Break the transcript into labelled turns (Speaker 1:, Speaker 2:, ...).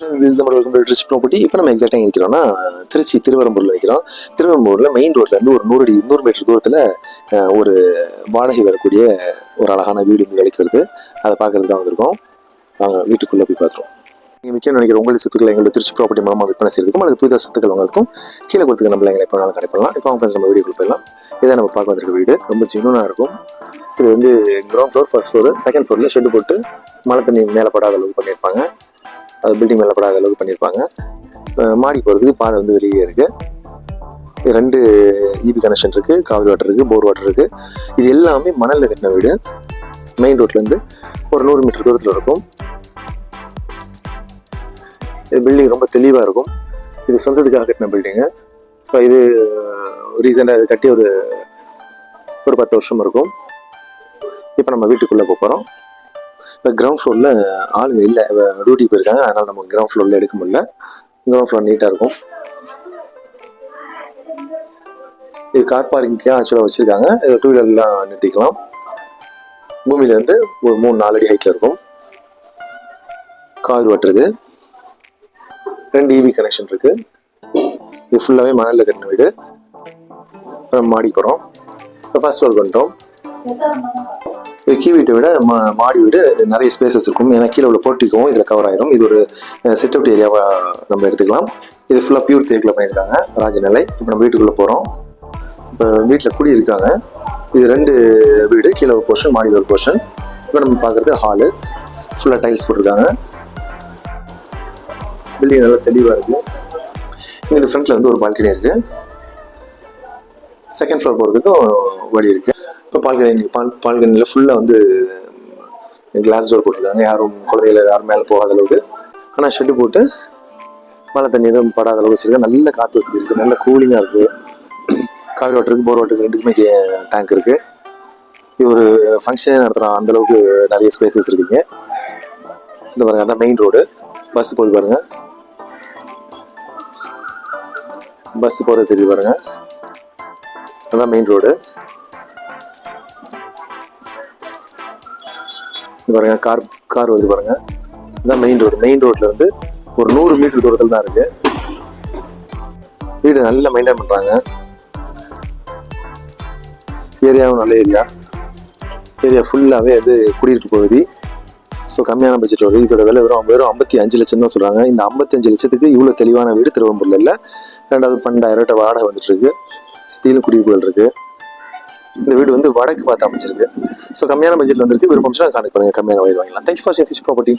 Speaker 1: Rich போட்டி இப்போ நம்ம எக்ஸாக்டாக நிற்கிறோம்னா திருச்சி திருவரம்பூரில் நிற்கிறோம் திருவரம்பூரில் மெயின் ரோட்லேருந்து ஒரு நூறு அடி நூறு மீட்டர் தூரத்தில் ஒரு வாடகை வரக்கூடிய ஒரு அழகான வீடு வந்து விலைக்கு அதை பார்க்கறதுக்கு தான் வந்திருக்கோம். நாங்கள் வீட்டுக்குள்ளே போய் பார்த்துருவோம். நீங்கள் முக்கியம் நினைக்கிற உங்களுடைய சொத்துக்களை எங்களுடைய திருச்சி ப்ராப்பர்ட்டி மூலமாக விற்பனை செய்யறதுக்கும் அல்லது புதிதாக சொத்துக்கள் வாங்கிறதுக்கும் கீழே கொடுத்துக்க நம்மள எங்களை எப்போ வேணாலும் கிடைப்பலாம் இப்போ அவங்க நம்ம வீடியோக்குள்ள போயிடலாம். இதான் நம்ம பார்க்க வந்திருக்க வீடு. ரொம்ப ஜினுனாக இருக்கும். இது வந்து ground floor first floor second ஃப்ளோரில் ஷெட் போட்டு மழை தண்ணி மேலே படாத அளவுக்கு பண்ணியிருப்பாங்க. அது பில்டிங் மேலே படாத அளவுக்கு பண்ணியிருப்பாங்க மாடி போகிறதுக்கு பாதை வந்து வெளியே இருக்குது ரெண்டு இபி கனெக்ஷன் இருக்குது காவிரி வாட்டர் இருக்குது போர் வாட்டர் இருக்குது இது எல்லாமே மணலில் கட்டின வீடு. மெயின் ரோட்லேருந்து ஒரு நூறு மீட்டர் தூரத்தில் இருக்கும். இது பில்டிங் ரொம்ப தெளிவாக இருக்கும். இது சொந்தத்துக்காக கட்டின பில்டிங்கு ஸோ இது ரீசெண்டாக இது கட்டி ஒரு ஒரு பத்து வருஷம் இருக்கும். இப்போ நம்ம வீட்டுக்குள்ளே போகிறோம் இப்போ கிரவுண்ட் ஃப்ளோரில் ஆளுங்க இல்லை டியூட்டி போயிருக்காங்க. அதனால் நம்ம கிரவுண்ட் ஃப்ளோரில் எடுக்க முடியல. கிரவுண்ட் ஃப்ளோர் நீட்டாக இருக்கும். இது கார் பார்க்கிங்க்கு ஆக்சுவலாக வச்சுருக்காங்க. இது டூ வீலர்லாம் நிறுத்திக்கலாம். பூமியிலேருந்து ஒரு மூணு நாலு அடி ஹைட்டில் இருக்கும். கார் ஓட்டுறது. ரெண்டு இபி கனெக்ஷன் இருக்கு. இது ஃபுல்லாகவே மணலில் கட்டின வீடு. அப்புறம் மாடி போகிறோம் இப்போ ஃபர்ஸ்ட் ஃப்ளோர் பண்ணிட்டோம் கீ வீட்டை விட மா மாடி வீடு நிறைய ஸ்பேசஸ் இருக்கும். ஏன்னா கீழே உள்ள போர்ட்டிக்கும் இதில் கவர் ஆயிரும். இது ஒரு செட் அவுட் ஏரியாவாக நம்ம எடுத்துக்கலாம். இது ஃபுல்லாக பியூர் தேக்கில் பண்ணியிருக்காங்க ராஜநிலை. இப்போ நம்ம வீட்டுக்குள்ளே போகிறோம் இப்போ வீட்டில் குடி இருக்காங்க. இது ரெண்டு வீடு கீழே ஒரு போர்ஷன் மாடியில் ஒரு போர்ஷன் இப்போ நம்ம பார்க்குறது ஹாலு ஃபுல்லாக டைல்ஸ் போட்டிருக்காங்க. பில்டிங் நல்லா தெளிவாக இருக்குது இங்கே ஃப்ரண்ட்டில் வந்து ஒரு பால்கனி இருக்குது செகண்ட் ஃப்ளோர் போகிறதுக்கும் வழி இருக்குது இப்போ பால்கனி பால் பால்கனியில் ஃபுல்லாக வந்து கிளாஸ் டோர் போட்டிருக்காங்க. யாரும் குழந்தைகள் யாரும் மேலே போகாத அளவுக்கு. ஆனால் ஷெட்டு போட்டு மழை தண்ணி எதுவும் படாத அளவுக்கு வச்சுருக்காங்க. நல்ல காற்று வசதி இருக்குது நல்ல கூலிங்காக இருக்குது காவிரி வாட்டருக்கு போர் வாட்டருக்கு ரெண்டுக்குமே டேங்க் இருக்குது இது ஒரு ஃபங்க்ஷனே நடத்துகிறோம் அந்தளவுக்கு நிறைய ஸ்பேசஸ் இருக்குங்க. இந்த பாருங்க அதான் மெயின் ரோடு பஸ் போகுது பாருங்கள் பஸ் போகிறது தெரியுது பாருங்கள் அதான் மெயின் ரோடு இது பாருங்க. கார் கார் வருது பாருங்க. இதுதான் மெயின் ரோடு மெயின் ரோட்ல இருந்து ஒரு நூறு மீட்டர் தூரத்தில் தான் இருக்கு. வீடு நல்லா மெயின்டைன் பண்றாங்க. ஏரியாவும் நல்ல ஏரியா ஏரியா ஃபுல்லாகவே அது குடியிருப்பு பகுதி. ஸோ கம்மியான பட்ஜெட் வருது. இதோட விலை வெறும் வெறும் ஐம்பத்தி அஞ்சு லட்சம் தான் சொல்கிறாங்க இந்த ஐம்பத்தஞ்சு லட்சத்துக்கு இவ்வளோ தெளிவான வீடு திருவம்பூரில் இல்லை. ரெண்டாவது பன்னெண்டாயிரம் ரூபாய் வாடகை வந்துட்டுருக்கு சுற்றிலும் குடியிருப்புகள் இருக்குது இந்த வீடு வந்து வடக்கு பார்த்து அமைச்சிருக்கு. ஸோ கம்மியான பட்ஜெட்டில் வந்திருக்கு. விருப்பம் கான்டெக்ட் பண்ணுங்கள் கம்மியான வயது வாங்கலாம் தேங்க்யூ ஃபார் ப்ராப்பர்ட்டி